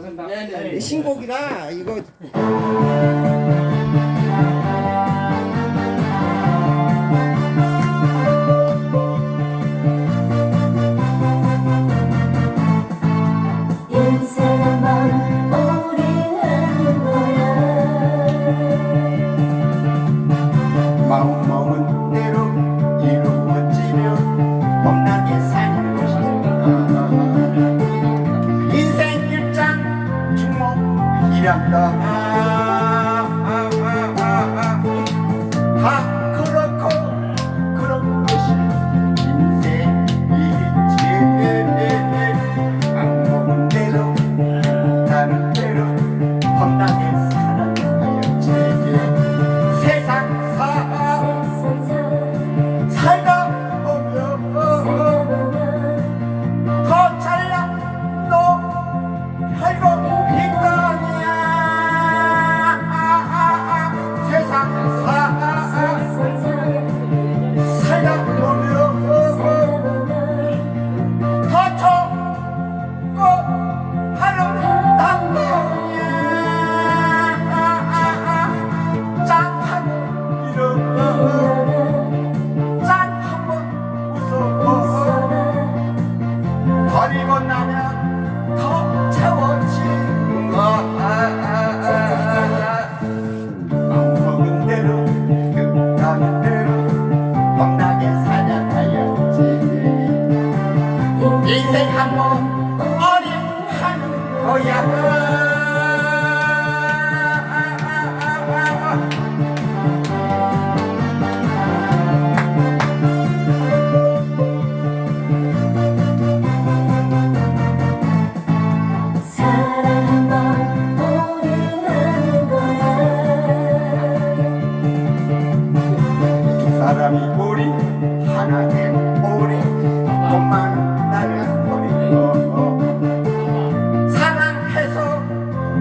네네. 네, 네. 신곡이라 이거 인생 마음은 대로 Ah, ah, ah, ha ha ha ha ha ha. 인생 한 번 어린 한 거야. 사람이 우리 하나님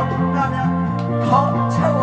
더 힘나면 더 차워